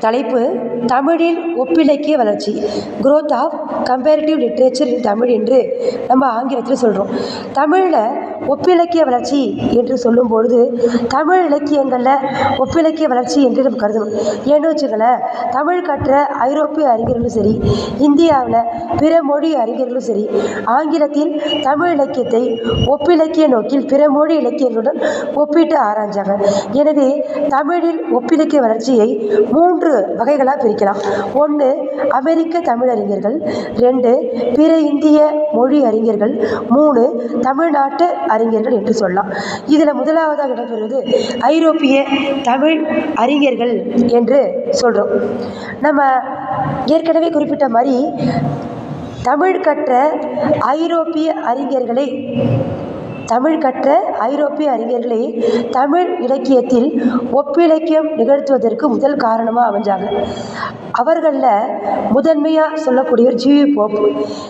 தலைப்பு தமிழில் ஒப்பிலக்கிய வளர்ச்சி growth of comparative literature in Tamil என்று நம்ம ஆங்கிலத்தில் சொல்கிறோம் தமிழில் ஒப்பிலக்கிய வளர்ச்சி என்று சொல்லும் பொழுது தமிழ் இலக்கியங்களில் ஒப்பிலக்கிய வளர்ச்சி என்று நம்ம கருதணும். ஏன்னு வச்சுக்கங்களேன் தமிழ் கற்ற ஐரோப்பிய அறிஞர்களும் சரி இந்தியாவில் பிற மொழி அறிஞர்களும் சரி ஆங்கிலத்தில் தமிழ் இலக்கியத்தை ஒப்பிலக்கிய நோக்கில் பிற மொழி இலக்கியங்களுடன் ஒப்பிட்டு ஆராய்ஞ்சாங்க. எனவே தமிழில் ஒப்பிலக்கிய வளர்ச்சியை மூன்று வகைகளாக பிரிக்கலாம். ஒன்று அமெரிக்க தமிழறிஞர்கள். ரெண்டு பிற இந்திய மொழி அறிஞர்கள். மூணு தமிழ்நாட்டு அறிஞர்கள் என்று சொல்லலாம். இதில் முதலாவதாக இடம்பெறுவது ஐரோப்பிய தமிழ் அறிஞர்கள் என்று சொல்கிறோம் நம்ம ஏற்கனவே குறிப்பிட்ட மாதிரி தமிழ் கற்ற ஐரோப்பிய அறிஞர்களை தமிழ் கற்ற ஐரோப்பிய அறிஞர்களை தமிழ் இலக்கியத்தில் ஒப்பிலக்கியம் நிகழ்த்துவதற்கு முதல் காரணமாக அமைஞ்சாங்க. அவர்களில் முதன்மையாக சொல்லக்கூடியவர் ஜிவி போப்.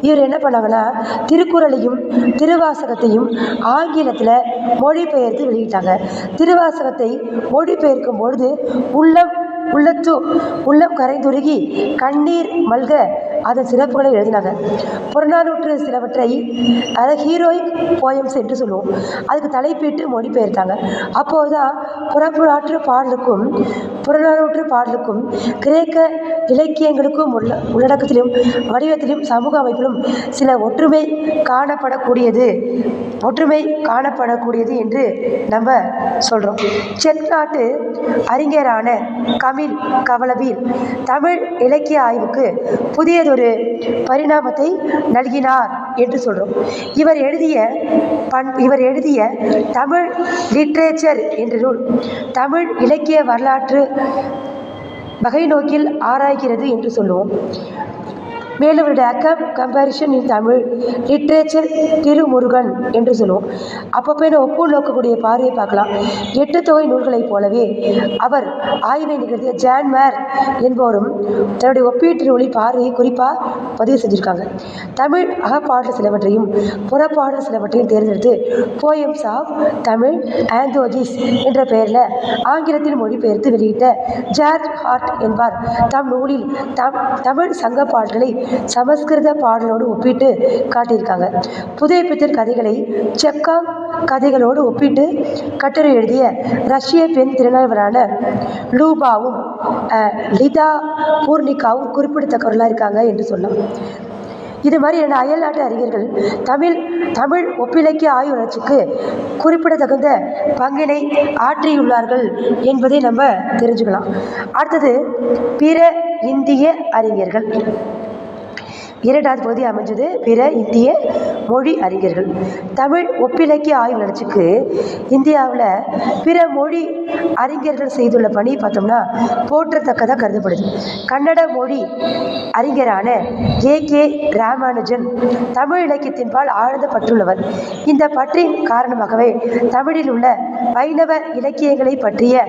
இவர் என்ன பண்ணாங்கன்னா திருக்குறளையும் திருவாசகத்தையும் ஆங்கிலத்தில் மொழிபெயர்த்து வெளியிட்டாங்க. திருவாசகத்தை மொழிபெயர்க்கும் பொழுது உள்ளம் உள்ளத்து உள்ளம் கரைந்துருகி கண்ணீர் மல்க அதன் சிறப்புகளை எழுதினாங்க. புறநானூற்று சிலவற்றை அதை ஹீரோயிக் போயம்ஸ் என்று சொல்லுவோம். அதுக்கு தலைப்பிட்டு மொழிபெயர்த்தாங்க. அப்போது தான் புறப்புறாற்று பாடலுக்கும் புறநானூற்று பாடலுக்கும் கிரேக்க இலக்கியங்களுக்கும் உள்ள உள்ளடக்கத்திலும் வடிவத்திலும் சமூக அமைப்பிலும் சில ஒற்றுமை காணப்படக்கூடியது. ஒற்றுமை காணப்படக்கூடியது என்று நம்ம சொல்கிறோம் செக் நாட்டு அறிஞரான கமில் கவலவீர் தமிழ் இலக்கிய ஆய்வுக்கு ஒரு பரிணாமத்தை நல்கினார் என்று சொல்கிறோம் இவர் எழுதிய பண் இவர் எழுதிய தமிழ் லிட்ரேச்சர் என்ற நூல் தமிழ் இலக்கிய வரலாற்று வகை நோக்கில் ஆராய்கிறது என்று சொல்லுவோம். மேலும் இவருடைய அக்கம் comparison in Tamil literature Thirumurugan என்று சொல்லுவோம். அப்பப்போ என்ன ஒப்பு நோக்கக்கூடிய பார்வையை பார்க்கலாம். எட்டு தொகை நூல்களைப் போலவே அவர் ஆய்வை நிகழ்த்திய ஜான் மேர் என்பவரும் தன்னுடைய ஒப்பீட்டு நூலில் பார்வையை குறிப்பாக பதிவு செஞ்சுருக்காங்க. தமிழ் அகப்பாடல் சிலவற்றையும் புறப்பாடல் சிலவற்றையும் தேர்ந்தெடுத்து போயம்ஸ் ஆஃப் தமிழ் ஆந்தோஜிஸ் என்ற பெயரில் ஆங்கிலத்தில் மொழிபெயர்த்து வெளியிட்ட ஜார்ஜ் ஹார்ட் என்பார். தம் நூலில் தம் தமிழ் சங்க பாடல்களை சமஸ்கிருத பாடலோடு ஒப்பிட்டு காட்டியிருக்காங்க. புதைப்பித்தர் கதைகளை செக்காங் கதைகளோடு ஒப்பிட்டு கட்டுரை எழுதிய ரஷ்ய பெண் திறனாய்வரான லூபாவும் லிதா பூர்ணிகாவும் குறிப்பிடத்தக்கவர்களாக இருக்காங்க என்று சொல்லலாம். இது மாதிரியான அயல்நாட்டு அறிஞர்கள் தமிழ் தமிழ் ஒப்பிலக்கிய ஆய்வு வளர்ச்சிக்கு குறிப்பிடத்தகுந்த பங்கினை ஆற்றியுள்ளார்கள் என்பதை நம்ம தெரிஞ்சுக்கலாம். அடுத்தது பிற இந்திய அறிஞர்கள். இரண்டாவது பகுதி அமைஞ்சது பிற இந்திய மொழி அறிஞர்கள். தமிழ் ஒப்பிலக்கிய ஆய்வு வளர்ச்சிக்கு இந்தியாவில் பிற மொழி அறிஞர்கள் செய்துள்ள பணி பார்த்தோம்னா போற்றத்தக்கதாக கருதப்படுது. கன்னட மொழி அறிஞரான ஏ கே ராமானுஜன் தமிழ் இலக்கியத்தின்பால் ஆழ்ந்த பற்றுள்ளவர் இந்த பற்றின் காரணமாகவே தமிழில் உள்ள வைணவ இலக்கியங்களை பற்றிய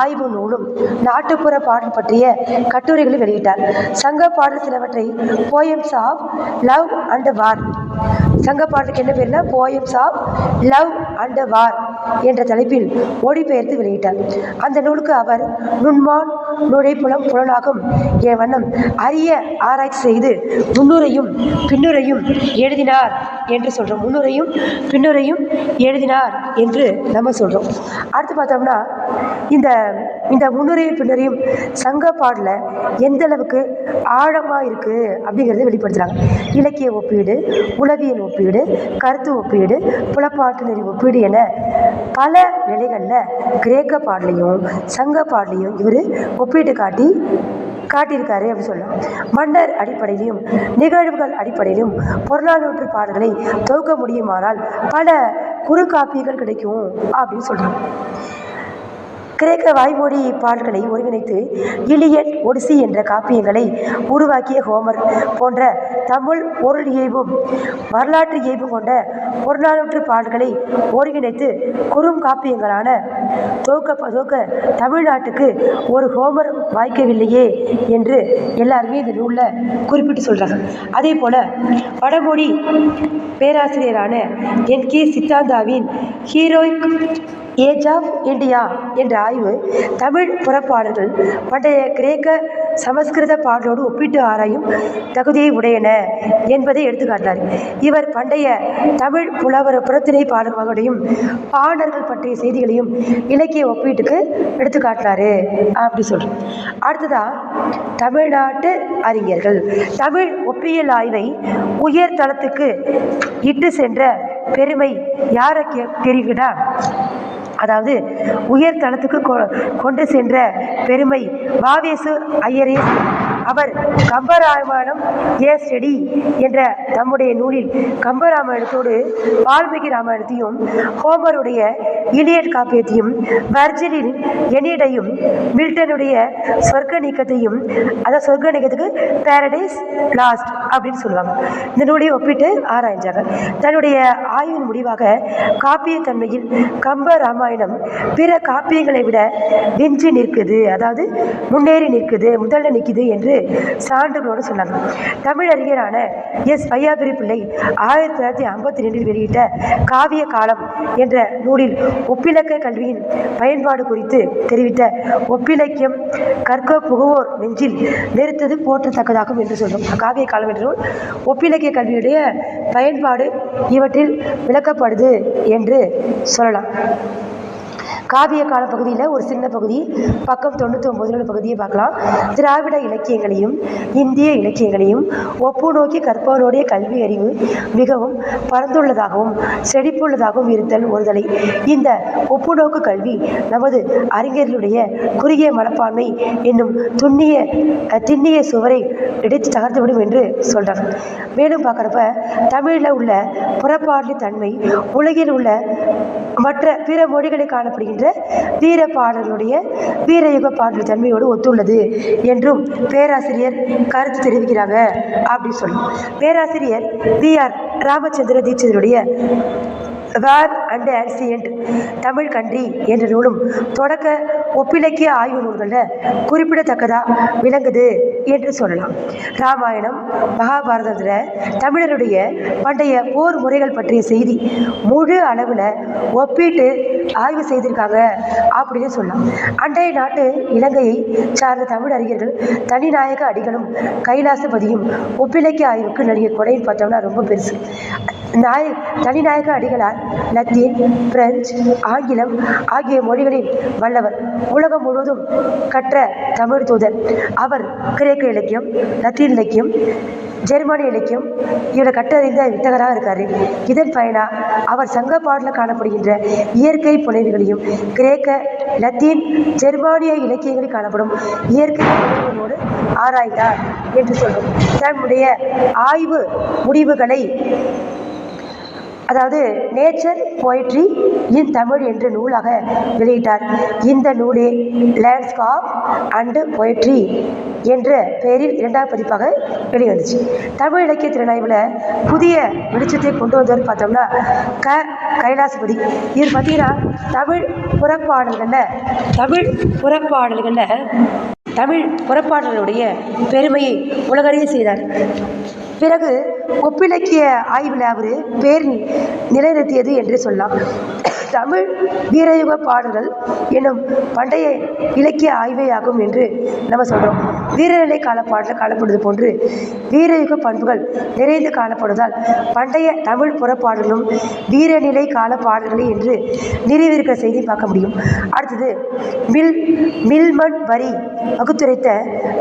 ஆய்வு நூலும் நாட்டுப்புற பாடல் பற்றிய கட்டுரைகளை வெளியிட்டார். சங்க பாடல் சிலவற்றை poems of love and war சங்க பாட்டுக்கு என்ன பேர்னா poems of love and war என்ற தலைப்பில் மொழிபெயர்த்து வெளியிட்டார். அந்த நூலுக்கு அவர் நுண்மான் நுழைப்புலம் புலனாகும் என் வண்ணம் அரிய ஆராய்ச்சி செய்து முன்னுரையும் பின்னுரையும் எழுதினார் என்று சொல்கிறோம் முன்னுரையும் பின்னுரையும் எழுதினார் என்று நம்ம சொல்கிறோம் அடுத்து பார்த்தோம்னா இந்த இந்த முன்னுரையும் பின்னுரையும் சங்க பாடல எந்த அளவுக்கு ஆழமாக இருக்குது அப்படிங்கிறத வெளிப்படுத்துகிறாங்க இலக்கிய ஒப்பீடு உளவியல் ஒப்பீடு கருத்து ஒப்பீடு புலப்பாட்டு நெறி ஒப்பீடு என பல நிலைகளில் கிரேக்க பாடலையும் சங்க பாடலையும் இவர் ஒப்பீட்டு காட்டி காட்டியிருக்காரு அப்படின்னு சொல்லலாம். மன்னர் அடிப்படையிலும் நிகழ்வுகள் அடிப்படையிலும் புறநானூற்று பாடல்களை தொகுக்க முடியுமானால் பல குறுக்காப்பியங்கள் கிடைக்கும் அப்படின்னு சொல்கிறாங்க கிரேக்க வாய்மொழி பாடல்களை ஒருங்கிணைத்து இலியட் ஒடிசி என்ற காப்பியங்களை உருவாக்கிய ஹோமர் போன்ற தமிழ் பொருள் இயல்பும் வரலாற்று இயல்பும் கொண்ட பொருளாளற்று பாடல்களை ஒருங்கிணைத்து குறும் காப்பியங்களான தோக்க தோக்க தமிழ்நாட்டுக்கு ஒரு ஹோமர் வாய்க்கவில்லையே என்று எல்லாருமே இந்த நூலில் குறிப்பிட்டு சொல்கிறாங்க அதே போல் வடமொழி பேராசிரியரான என் கே சித்தாந்தாவின் ஹீரோயிக் ஏஜ் ஆஃப் இந்தியா என்ற ஆய்வு தமிழ் புறப்பாடல்கள் பண்டைய கிரேக்க சமஸ்கிருத பாடலோடு ஒப்பிட்டு ஆராயும் தகுதியை உடையன என்பதை எடுத்துக்காட்டினார் இவர் பண்டைய தமிழ் புலவர் புறத்திணை பாடல்களையும் பாடல்கள் பற்றிய செய்திகளையும் இலக்கிய ஒப்பீட்டுக்கு எடுத்துக்காட்டினாரு அப்படி சொல்கிறேன் அடுத்ததா தமிழ்நாட்டு அறிஞர்கள். தமிழ் ஒப்பியல் ஆய்வை உயர் தளத்துக்கு இட்டு சென்ற பெருமை யாருக்கு தெரியுங்கடா அதாவது உயர் தளத்துக்கு கொ- கொண்டு சென்ற பெருமை. வாவேசு ஐயரே. அவர் கம்பராமாயணம் ஏ ஸ்டடி என்ற தம்முடைய நூலில் கம்பராமாயணத்தோடு வால்மீகி ராமாயணத்தையும் ஹோமருடைய இலியட் காப்பியத்தையும் வர்ஜிலின் எனிடையும் மில்டனுடைய சொர்க்க நீக்கத்தையும் அதாவது சொர்க்க நீக்கத்துக்கு பேரடைஸ் லாஸ்ட் அப்படின்னு சொல்லுவாங்க. இந்த நூலை ஒப்பிட்டு ஆராய்ஞ்சாங்க. தன்னுடைய ஆய்வின் முடிவாக காப்பியத்தன்மையில் கம்ப ராமாயணம் பிற காப்பியங்களை விட விஞ்சி நிற்குது அதாவது முன்னேறி நிற்குது முதல்ல நிற்குது என்று சான்றுகளோடு சொன்னாங்க. தமிழறிஞரான எஸ். வையாபுரி பிள்ளை ஆயிரத்தி தொள்ளாயிரத்தி ஐம்பத்தி ரெண்டில் வெளியிட்ட காவிய காலம் என்ற நூலில் ஒப்பிலக்க கல்வியின் பயன்பாடு குறித்து தெரிவித்த ஒப்பிலக்கியம் கற்க புகுவோர் நெஞ்சில் நிறுத்தது போற்றத்தக்கதாகும் என்று சொல்லும். காவிய காலம் என்ற நூல் ஒப்பிலக்கிய கல்வியுடைய பயன்பாடு இவற்றில் விளக்கப்படுது என்று சொல்லலாம். காவிய கால பகுதியில் ஒரு சின்ன பகுதி பக்கம் தொண்ணூற்றி ஒம்பதுல பகுதியை பார்க்கலாம். திராவிட இலக்கியங்களையும் இந்திய இலக்கியங்களையும் ஒப்பு நோக்கி கற்பவனுடைய கல்வி அறிவு மிகவும் பரந்துள்ளதாகவும் செழிப்புள்ளதாகவும் இருத்தல் ஒருதலை. இந்த ஒப்புநோக்கு கல்வி நமது அறிஞர்களுடைய குறுகிய மனப்பான்மை என்னும் துண்ணிய திண்ணிய சுவரை இடித்து தகர்த்துவிடும் என்று சொல்கிறார் மேலும் பார்க்குறப்ப தமிழில் உள்ள புறப்பாடலி தன்மை உலகில் உள்ள மற்ற பிற மொழிகளில் காணப்படுகின்ற வீர பாடல்களுடைய வீரயுக பாடல் தன்மையோடு ஒத்துள்ளது என்றும் பேராசிரியர் கருத்து தெரிவிக்கிறாங்க அப்படின்னு சொல்லி. பேராசிரியர் V R Ramachandra தீட்சிதருடைய war and ancient Tamil country என்ற நூலும் தொடக்க ஒப்பிலக்கிய ஆய்வு நூல்களில் குறிப்பிடத்தக்கதாக விளங்குது என்று சொல்லலாம். ராமாயணம் மகாபாரதத்தில் தமிழருடைய பண்டைய போர் முறைகள் பற்றிய செய்தி முழு அளவில் ஒப்பீட்டு ஆய்வு செய்திருக்காங்க அப்படின்னு சொல்லலாம் அன்றைய நாட்டு இலங்கையை சார்ந்த தமிழ் அறிஞர்கள் தனிநாயக அடிகளும் கைலாசபதியும் ஒப்பிலக்கிய ஆய்வுக்கு நடிகை கொடையில் பார்த்தோம்னா ரொம்ப பெருசு. நாய தனிநாயக அடிகளார் லத்தீன் பிரெஞ்சு ஆங்கிலம் ஆகிய மொழிகளில் வல்லவர் உலகம் முழுவதும் கற்ற தமிழ் தூதர். அவர் கிரேக்க இலக்கியம் லத்தீன் இலக்கியம் ஜெர்மானிய இலக்கியம். இவரை கட்டறிந்த வித்தகராக இருக்கார். இதன் பயனாக அவர் சங்க பாடலில் காணப்படுகின்ற இயற்கை புனைவுகளையும் கிரேக்க லத்தீன் ஜெர்மானிய இலக்கியங்களில் காணப்படும் இயற்கை புனைவுகளோடு ஆராய்ந்தார் என்று சொல்லும். தன்னுடைய ஆய்வு முடிவுகளை அதாவது நேச்சர் போயிட்ரி இன் தமிழ் என்ற நூலாக வெளியிட்டார். இந்த நூலே லேண்ட்ஸ்காப் அண்டு போயிட்ரி என்ற பெயரில் இரண்டாவது பதிப்பாக வெளிவந்துச்சு. தமிழ் இலக்கிய திறனாய்வில் புதிய வெளிச்சத்தை கொண்டு வந்தவர் பார்த்தோம்னா க. கைலாசபதி. இவர் பார்த்தீங்கன்னா தமிழ் புறப்பாடல்களில் தமிழ் புறப்பாடல்களில் தமிழ் புறப்பாடலுடைய பெருமையை உலகறிய செய்தார். பிறகு ஒப்பிலக்கிய ஆய்வில் அவர் பேர் நிலைநிறுத்தியது என்று சொல்லலாம். தமிழ் வீரயுக பாடல்கள் எனும் பண்டைய இலக்கிய ஆய்வே ஆகும் என்று நம்ம சொல்கிறோம் வீரநிலை கால பாடல் காணப்படுவது போன்று வீரயுக பண்புகள் நிறைந்து காணப்படுவதால் பண்டைய தமிழ் புறப்பாடலும் வீரநிலை கால பாடல்களே என்று நிறுவியிருக்கிற செய்தி பார்க்க முடியும். அடுத்தது மில் மில்மன் வரி வகுத்துரைத்த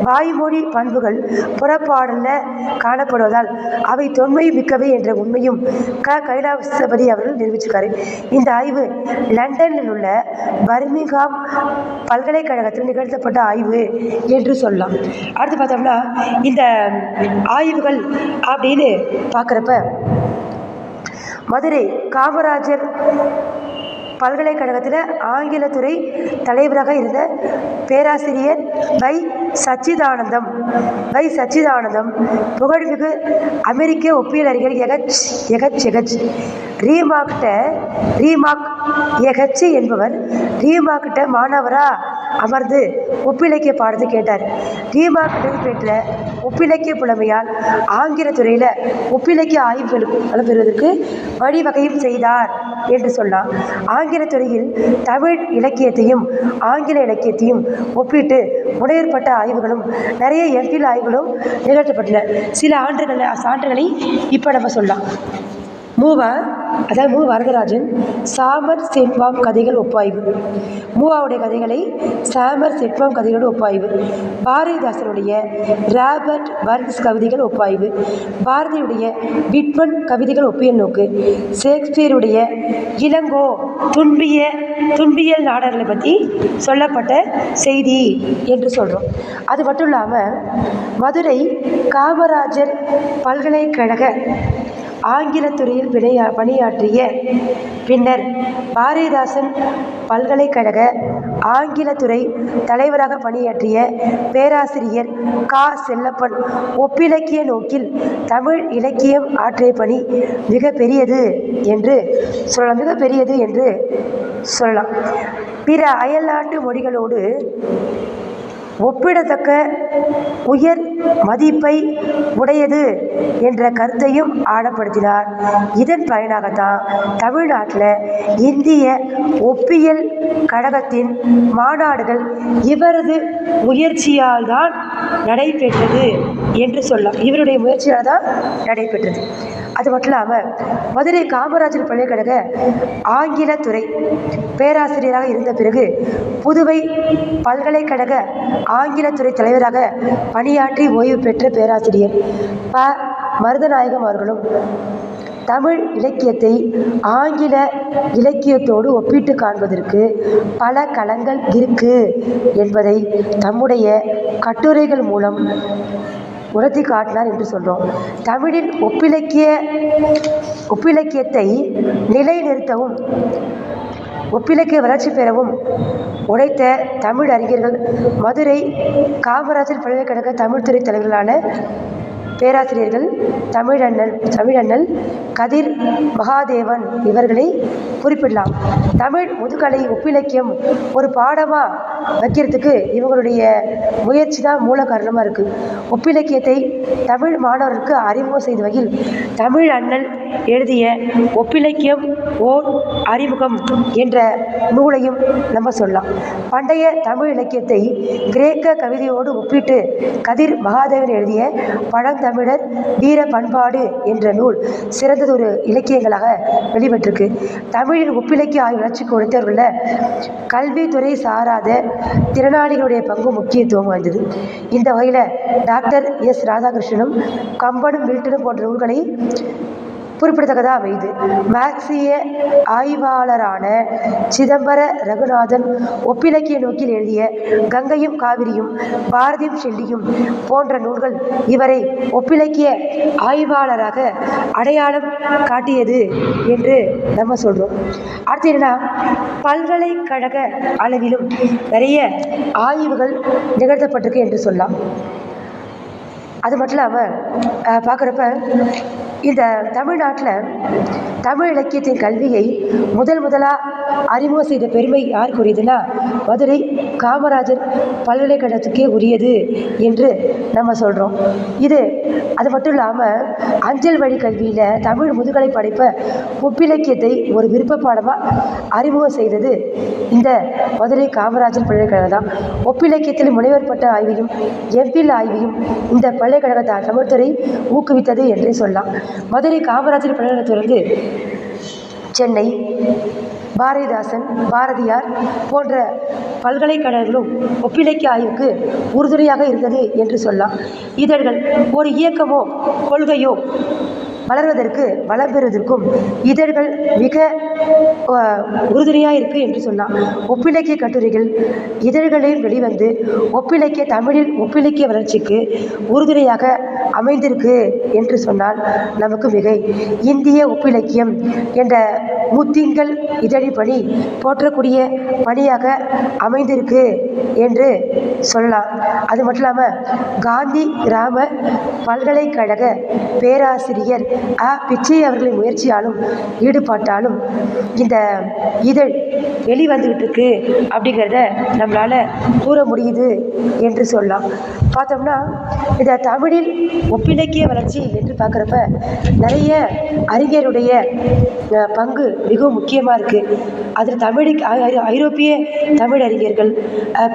வாய்மொழி பண்புகள் புறப்பாடலில் காணப்படுவதால் அவை தொன்மை மிக்கவை என்ற உண்மையும் க. கைலாசபதி அவர்கள் நிரூபிச்சிருக்காரு. இந்த ஆய்வு லண்டனில் உள்ள பர்மிங்ஹாம் பல்கலைக்கழகத்தில் நிகழ்த்தப்பட்ட ஆய்வு என்று சொல்லலாம். அடுத்து பார்த்தோம்னா இந்த ஆய்வுகள் அப்படின்னு பார்க்குறப்ப மதுரை காமராஜர் பல்கலைக்கழகத்தில் ஆங்கிலத்துறை தலைவராக இருந்த பேராசிரியர் வை. சச்சிதானந்தம். வை. சச்சிதானந்தம் புகழ்மிகு அமெரிக்க ஒப்பியலறிஞர் எகச் எகச் எகச். ரீமாக்ட ரீமாக் எகச்சி என்பவர். ரீமாக்கிட்ட மாணவரா? அமர்ந்து ஒப்பிலக்கிய பாடத்தை கேட்டார். ரீமார்க் விருது ஒப்பிலக்கிய புலமையால் ஆங்கில துறையில் ஒப்பிலக்கிய ஆய்வுகளுக்கு வளம்பெறுவதற்கு வழிவகையும் செய்தார் என்று சொன்னார். ஆங்கில துறையில் தமிழ் இலக்கியத்தையும் ஆங்கில இலக்கியத்தையும் ஒப்பிட்டு முனையற்பட்ட ஆய்வுகளும் நிறைய எஃபில் ஆய்வுகளும் நிகழ்த்தப்பட்டன. சில ஆண்டுகள் சான்றுகளை இப்போ நம்ம சொல்லலாம். மூவா அதாவது மு வரதராஜன் சாமர் செட்வாம் கதைகள் ஒப்பாய்வு. மூவாவுடைய கதைகளை சாமர் செட்வாம் கதைகளோடு ஒப்பாய்வு. பாரதிதாசனுடைய ராபர்ட் வர்க்ஸ் கவிதைகள் ஒப்பாய்வு. பாரதியுடைய விட்மன் கவிதைகள் ஒப்பியல் நோக்கு. ஷேக்ஸ்பியருடைய இளங்கோ துன்பிய துன்பியல் நாடகங்களை பற்றி சொல்லப்பட்ட செய்தி என்று சொல்கிறோம் அது மட்டும் இல்லாமல் மதுரை காமராஜர் பல்கலைக்கழக ஆங்கிலத்துறையில் பிணையா பணியாற்றிய பின்னர் பாரதிதாசன் பல்கலைக்கழக ஆங்கிலத்துறை தலைவராக பணியாற்றிய பேராசிரியர் கா. செல்லப்பன் ஒப்பிலக்கிய நோக்கில் தமிழ் இலக்கியம் ஆற்றிய பணி மிக பெரியது என்று சொல்லலாம். மிக பெரியது என்று சொல்லலாம். பிற அயல்நாட்டு மொழிகளோடு ஒப்பிடத்தக்க உயர் மதிப்பை உடையது என்ற கருத்தையும் ஆழப்படுத்தினார். இதன் பயனாகத்தான் தமிழ்நாட்டில் இந்திய ஒப்பியல் கழகத்தின் மாநாடுகள் இவரது முயற்சியால் தான் நடைபெற்றது என்று சொல்லலாம். இவருடைய முயற்சியால் தான் நடைபெற்றது. அது மட்டும் இல்லாமல் மதுரை காமராஜர் பல்கலைக்கழக ஆங்கிலத்துறை பேராசிரியராக இருந்த பிறகு புதுவை பல்கலைக்கழக ஆங்கிலத்துறை தலைவராக பணியாற்றி ஓய்வு பெற்ற பேராசிரியர் ப. மருதநாயகம் அவர்களும் தமிழ் இலக்கியத்தை ஆங்கில இலக்கியத்தோடு ஒப்பிட்டு காண்பதற்கு பல களங்கள் இருக்கு என்பதை தம்முடைய கட்டுரைகள் மூலம் உணர்த்தி காட்டினார் என்று சொல்கிறோம் தமிழின் ஒப்பிலக்கிய ஒப்பிலக்கியத்தை நிலைநிறுத்தவும் ஒப்பிலக்கிய வளர்ச்சி பெறவும் உழைத்த தமிழ் அறிஞர்கள் மதுரை காமராஜர் பல்கலைக்கழக தமிழ்துறை தலைவர்களான பேராசிரியர்கள் தமிழண்ணல் தமிழண்ணல் கதிர் மகாதேவன் இவர்களை குறிப்பிடலாம். தமிழ் முதுகலை ஒப்பிலக்கியம் ஒரு பாடமாக வைக்கிறதுக்கு இவங்களுடைய முயற்சி தான் மூல காரணமாக இருக்குது ஒப்பிலக்கியத்தை தமிழ் மாணவர்களுக்கு அறிமுகம் செய்த வகையில் தமிழ் அண்ணன் எழுதிய ஒப்பிலக்கியம் ஓர் அறிமுகம் என்ற நூலையும் நம்ம சொல்லலாம். பண்டைய தமிழ் இலக்கியத்தை கிரேக்க கவிதையோடு ஒப்பிட்டு கதிர் மகாதேவன் எழுதிய பழந்தமிழர் வீர பண்பாடு என்ற நூல் சிறந்ததொரு இலக்கியங்களாக வெளிப்பட்டிருக்கு. தமிழின் ஒப்பிலக்கிய ஆய்வு வளர்ச்சி கொடுத்தவர்களில் கல்வித்துறை சாராத திறனாளிகளுடைய பங்கு முக்கியத்துவம் வாய்ந்தது. இந்த வகையில் டாக்டர் எஸ் ராதாகிருஷ்ணனும் கம்பனும் மில்டனும் போன்ற நூல்களை குறிப்பிடத்தக்கதாக அமையுது. மார்க்சிய ஆய்வாளரான சிதம்பர ரகுநாதன் ஒப்பிலக்கிய நோக்கில் எழுதிய கங்கையும் காவிரியும் பாரதியும் ஷெல்லியும் போன்ற நூல்கள் இவரை ஒப்பிலக்கிய ஆய்வாளராக அடையாளம் காட்டியது என்று நம்ம சொல்கிறோம் அடுத்து என்னன்னா பல்கலைக்கழக அளவிலும் நிறைய ஆய்வுகள் நிகழ்த்தப்பட்டிருக்கு என்று சொல்லலாம். அது மட்டும் இல்லாமல் பார்க்குறப்ப இந்த தமிழ்நாட்டில் தமிழ் இலக்கியத்தின் கல்வியை முதல் முதலாக அறிமுகம் செய்த பெருமை யாருக்குரியதுன்னா மதுரை காமராஜர் பல்கலைக்கழகத்துக்கே உரியது என்று நம்ம சொல்கிறோம் இது அது மட்டும் இல்லாமல் அஞ்சல் வழி கல்வியில் தமிழ் முதுகலை படைப்பை ஒப்பிலக்கியத்தை ஒரு விருப்ப பாடமாக அறிமுகம் செய்தது இந்த மதுரை காமராஜர் பல்கலைக்கழகம் தான் ஒப்பிலக்கியத்தில் முனைவர் பட்ட ஆய்வையும் எம்பில் ஆய்வையும் இந்த பல்கலைக்கழக தமிழ்துறை ஊக்குவித்தது என்றே சொல்லலாம். மதுரை காமராஜர் பல்கலைக்கழகத்திலிருந்து சென்னை பாரதிதாசன் பாரதியார் போன்ற பல்கலைக்கழகங்களும் ஒப்பிலக்கிய ஆய்வுக்கு உறுதுணையாக இருந்தது என்று சொல்லலாம். இதழ்கள் ஒரு இயக்கமோ கொள்கையோ வளர்வதற்கு வளம் பெறுவதற்கும் இதழ்கள் மிக உறுதுணையாக இருக்குது என்று சொல்லலாம். ஒப்பிலக்கிய கட்டுரைகள் இதழ்களில் வெளிவந்து ஒப்பிலக்கிய தமிழில் ஒப்பிலக்கிய வளர்ச்சிக்கு உறுதுணையாக அமைந்திருக்கு என்று சொன்னால் நமக்கு மிகை. இந்திய ஒப்பிலக்கியம் என்ற முத்திங்கள் இதழிப் பணி போற்றக்கூடிய பணியாக அமைந்திருக்கு என்று சொல்லலாம். அது மட்டும் இல்லாமல் காந்தி கிராம பல்கலைக்கழக பேராசிரியர் அ. பிச்சை அவர்களின் முயற்சியாலும் ஈடுபாட்டாலும் இந்த இதழ் வெளிவந்துகிட்டு இருக்கு அப்படிங்கிறத நம்மளால் கூற முடியுது என்று சொல்லலாம். பார்த்தோம்னா இந்த தமிழில் ஒப்பிலக்கிய வளர்ச்சி என்று பார்க்குறப்ப நிறைய அறிஞருடைய பங்கு மிகவும் முக்கியமாக இருக்குது அதில் தமிழுக்கு ஐரோப்பிய தமிழ் அறிஞர்கள்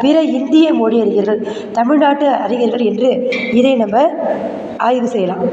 பிற இந்திய மொழி அறிஞர்கள் தமிழ்நாட்டு அறிஞர்கள் என்று இதை நம்ம ஆய்வு செய்யலாம்.